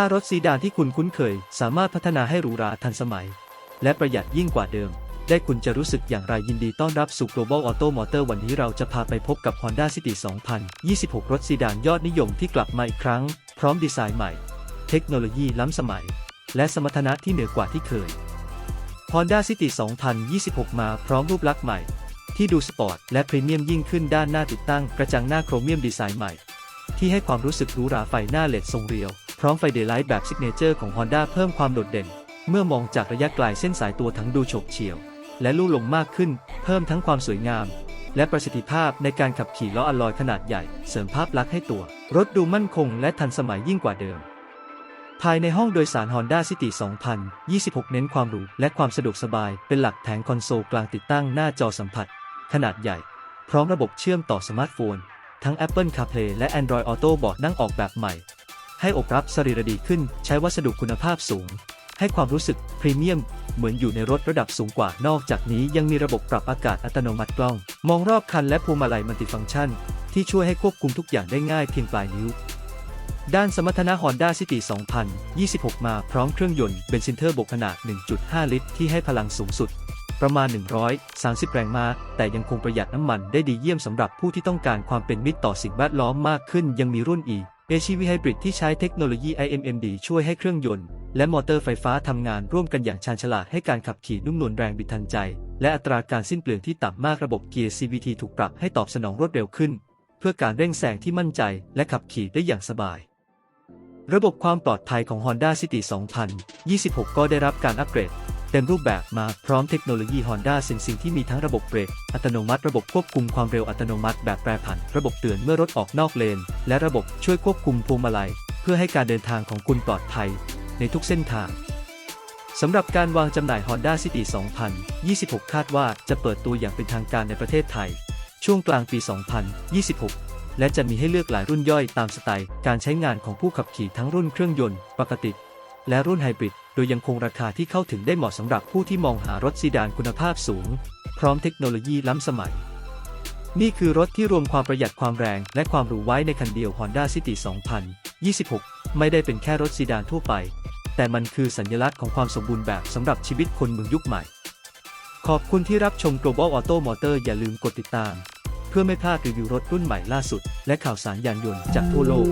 ถ้ารถซีดานที่คุณคุ้นเคย สามารถพัฒนาให้หรูหราทันสมัย และประหยัดยิ่งกว่าเดิม ได้คุณจะรู้สึกอย่างไรยินดีต้อนรับสู่ Global Auto Motor วันนี้เราจะพาไปพบกับ Honda City 2026 รถซีดานยอดนิยมที่กลับมาอีกครั้ง พร้อมดีไซน์ใหม่ เทคโนโลยีล้ำสมัย และสมรรถนะที่เหนือกว่าที่เคย Honda City 2026 มาพร้อมรูปลักษณ์ใหม่ ที่ดูสปอร์ตและพรีเมียมยิ่งขึ้นด้านหน้าติดตั้งกระจังหน้าโครเมียมดีไซน์ใหม่ ที่ให้ความรู้สึกหรูหราไฟหน้าเลดทรงเรียว พร้อมไฟเดย์ไลท์แบบซิกเนเจอร์ของ Honda เพิ่มความโดดเด่น เมื่อมองจากระยะไกลเส้นสายตัวทั้งดูโฉบเฉี่ยว และลู่ลงมากขึ้น เพิ่มทั้งความสวยงาม และประสิทธิภาพในการขับขี่ล้ออลลอยขนาดใหญ่ เสริมภาพลักษณ์ให้ตัว รถดูมั่นคงและทันสมัยยิ่งกว่าเดิม ภายในห้องโดยสาร Honda City 2026 เน้นความหรูและความสะดวกสบายเป็นหลักแผงคอนโซลกลางติดตั้งหน้าจอสัมผัส ขนาดใหญ่ พร้อมระบบเชื่อมต่อสมาร์ทโฟน ทั้ง Apple CarPlay และ Android Auto บอร์ดนั่งออกแบบใหม่ ให้อบรับสรีระดีขึ้น ใช้วัสดุคุณภาพสูง ให้ความรู้สึกพรีเมียม เหมือนอยู่ในรถระดับสูงกว่านอกจากนี้ยังมีระบบปรับอากาศอัตโนมัติกล้อง มองรอบคันและพวงมาลัยมัลติฟังก์ชัน ที่ช่วยให้ควบคุมทุกอย่างได้ง่ายเพียงปลายนิ้ว ด้านสมรรถนะ Honda City 2026 มาพร้อมเครื่องยนต์เบนซินเทอร์โบขนาด 1.5 ลิตร ที่ให้พลังสูงสุดประมาณ 130 แรงม้า แต่ยังคงประหยัดน้ำมันได้ดีเยี่ยมสำหรับผู้ที่ต้องการความเป็นมิตรต่อสิ่งแวดล้อมมากขึ้นยังมีรุ่นอีก E HEV Hybrid ที่ใช้เทคโนโลยี IMMD ช่วยให้เครื่องยนต์ และมอเตอร์ไฟฟ้าทำงานร่วมกันอย่างชาญฉลาดให้การขับขี่นุ่มนวลแรงบิดทันใจ และอัตราการสิ้นเปลืองที่ต่ำมากระบบเกียร์ CVT ถูกปรับให้ตอบสนองรวดเร็วขึ้น เพื่อการเร่งแซงที่มั่นใจ และขับขี่ได้อย่างสบาย ระบบความปลอดภัยของ Honda City 2026 ก็ได้รับการอัปเกรด เต็มรูปแบบมาพร้อมเทคโนโลยี Honda Sensing ที่มีทั้งระบบเบรกอัตโนมัติระบบควบคุมความเร็วอัตโนมัติแบบแปรผัน ระบบเตือนเมื่อรถออกนอกเลน และระบบช่วยควบคุมพวงมาลัย เพื่อให้การเดินทางของคุณปลอดภัย ในทุกเส้นทางสำหรับการวางจำหน่าย Honda City 2026 คาดว่าจะเปิดตัวอย่างเป็นทางการในประเทศไทย ช่วงกลางปี 2026 และจะมีให้เลือกหลายรุ่นย่อยตามสไตล์ การใช้งานของผู้ขับขี่ทั้งรุ่นเครื่องยนต์ ปกติ และรุ่นไฮบริด โดยยังคงราคาที่เข้าถึงได้เหมาะสำหรับผู้ที่มองหารถซีดานคุณภาพสูง พร้อมเทคโนโลยีล้ำสมัย นี่คือรถที่รวมความประหยัดความแรงและความหรูไว้ในคันเดียว Honda City 2026 ไม่ได้เป็นแค่รถซีดานทั่วไป แต่มันคือสัญลักษณ์ของความสมบูรณ์แบบสำหรับชีวิตคนเมืองยุคใหม่ ขอบคุณที่รับชม Global Auto Motor อย่าลืมกดติดตาม เพื่อไม่พลาดรีวิวรถรุ่นใหม่ล่าสุด และข่าวสารยานยนต์จากทั่วโลก